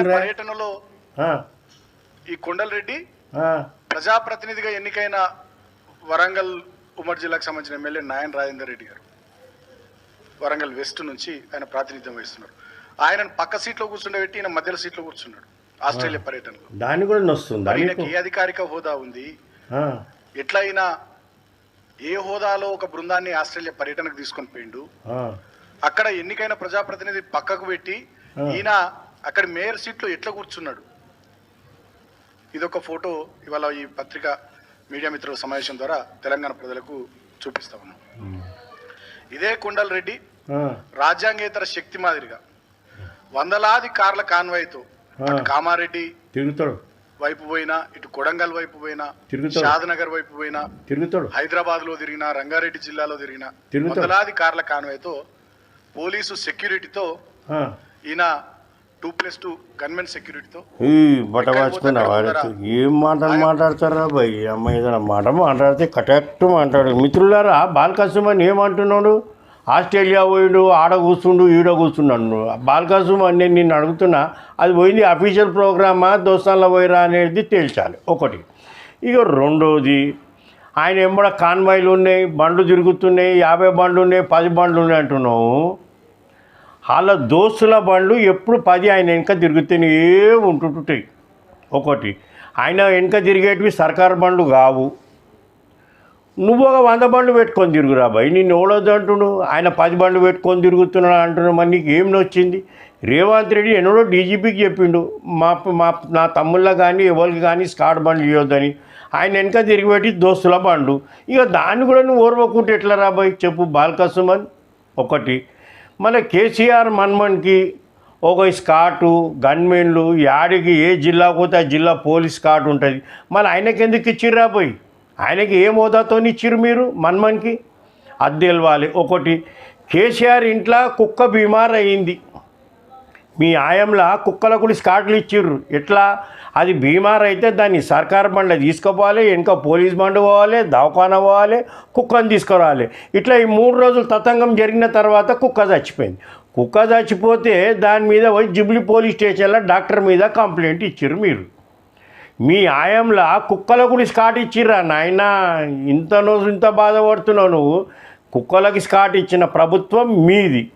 ఎన్నురా? పర్యటనలో ఈ కొండలరెడ్డి ప్రజాప్రతినిధిగా ఎన్నికైన వరంగల్ ఉమ్మడి జిల్లాకు సంబంధించిన ఎమ్మెల్యే నాయన్ రాజేందర్ రెడ్డి గారు. వరంగల్ వెస్ట్ నుంచి ఆయన ప్రాతినిధ్యం వహిస్తున్నారు. ఆయనను పక్క సీట్లో కూర్చుండబెట్టి ఈయన మధ్యలో సీట్లో కూర్చున్నాడు ఆస్ట్రేలియా పర్యటనలో. దాన్ని కూడా నొస్తుందా. మరి నీకు ఈయనకి ఏ అధికారిక హోదా ఉంది? ఎట్లయినా ఏ హోదాలో ఒక బృందాన్ని ఆస్ట్రేలియా పర్యటనకు తీసుకొని పోయిండు? అక్కడ ఎన్నికైన ప్రజాప్రతినిధి పక్కకు పెట్టి. ఈయన అక్కడ మేయర్ సీట్లో ఎట్లా కూర్చున్నాడు? ఇదొక ఫోటో ఇవాళ ఈ పత్రిక మీడియా మిత్రుల సమావేశం ద్వారా తెలంగాణ ప్రజలకు చూపిస్తా ఉన్నాం. ఇదే కుండల్ రెడ్డి రాజ్యాంగేతర శక్తి మాదిరిగా వందలాది కార్ల కాన్వాయ్తో కామారెడ్డి తిరుగుతాడు. వైపు పోయినా ఇటు కొడంగల్ వైపు పోయినా. షాద్నగర్ వైపు పోయినా తిరుగుతాడు. హైదరాబాద్లో తిరిగినా రంగారెడ్డి జిల్లాలో తిరిగినా. వందలాది కార్ల కాన్వాయ్తో పోలీసు సెక్యూరిటీతో ఈయన టూ ప్లస్ టూ గన్మెన్ సెక్యూరిటీతో. ఈ బట్ట వాచుకున్నా వాడికి ఏం మాటలు మాట్లాడతారా భయ్? అమ్మ ఏదైనా మాట మాట్లాడితే కరెక్ట్ మాట్లాడు. మిత్రులారా బాలకసుమని ఏమంటున్నాడు ఆస్ట్రేలియా పోయిండు ఆడ కూర్చుండు ఈడ కూర్చున్నాడు బాలకసుమని నేను నిన్ను అడుగుతున్నా అది పోయింది అఫీషియల్ ప్రోగ్రామా? దోస్తాన్లో పోయిరా అనేది తేల్చాలి. ఒకటి. ఇక రెండోది ఆయన ఎంబడ కాన్వాయిలు ఉన్నాయి బండ్లు తిరుగుతున్నాయి యాభై బండ్లు ఉన్నాయి పది బండ్లు ఉన్నాయి అంటున్నావు. వాళ్ళ దోస్తుల బండ్లు ఎప్పుడు పది ఆయన వెనక తిరుగుతూనే ఉంటుంటాయి ఒకటి ఆయన వెనక తిరిగేటివి సర్కారు బండ్లు కావు. నువ్వు ఒక వంద బండ్లు పెట్టుకొని తిరుగురా భయ్ నిన్ను ఎవడొద్దు అంటుడు ఆయన పది బండ్లు పెట్టుకొని తిరుగుతున్నాడు అంటున్నాడు. మరి నీకు ఏం నొచ్చింది? రేవంత్ రెడ్డి ఎన్నడో డీజీపీకి చెప్పిండు. మా మా నా తమ్ముళ్ళ కానీ ఎవరికి కానీ స్కాట్ బండ్లు ఇవ్వద్దని ఆయన వెనక తిరిగిపెట్టి దోస్తుల బండ్లు. ఇక దాన్ని కూడా నువ్వు ఓర్వకుంటే ఎట్లా రాబాయ్ చెప్పు బాలకసుమన్. ఒకటి మన కేసీఆర్ మన్మన్కి ఒక స్కాటు గన్మెన్లు యాడికి ఏ జిల్లా పోతే ఆ జిల్లా పోలీస్ స్కాట్ ఉంటుంది. మళ్ళీ ఆయనకి ఎందుకు ఇచ్చిర్రా పోయి? ఆయనకి ఏ హోదాతో ఇచ్చిర్రు మీరు మన్మన్కి? అది తెలవాలి. ఒకటి కేసీఆర్ ఇంట్లో కుక్క బీమార్ అయింది. మీ ఆయంలో కుక్కలకు స్కాట్లు ఇచ్చిర్రు. ఎట్లా? అది బీమార్ అయితే దాన్ని సర్కార్ బండ్లో తీసుకుపోవాలి వెనుక పోలీస్ బండి పోవాలి దవాఖాన పోవాలి కుక్కను తీసుకురావాలి. ఇట్లా ఈ మూడు రోజులు తతంగం జరిగిన తర్వాత కుక్క చచ్చిపోయింది. కుక్క చచ్చిపోతే దాని మీద పోయి జిబ్లీ పోలీస్ స్టేషన్లో డాక్టర్ మీద కంప్లైంట్ ఇచ్చిర్రు మీరు. మీ ఆయంలో కుక్కలకు స్కాట్ ఇచ్చిర్రా నాయన ఇంత రోజు ఇంత బాధపడుతున్నావు నువ్వు. కుక్కలకి స్కాట్ ఇచ్చిన ప్రభుత్వం మీది.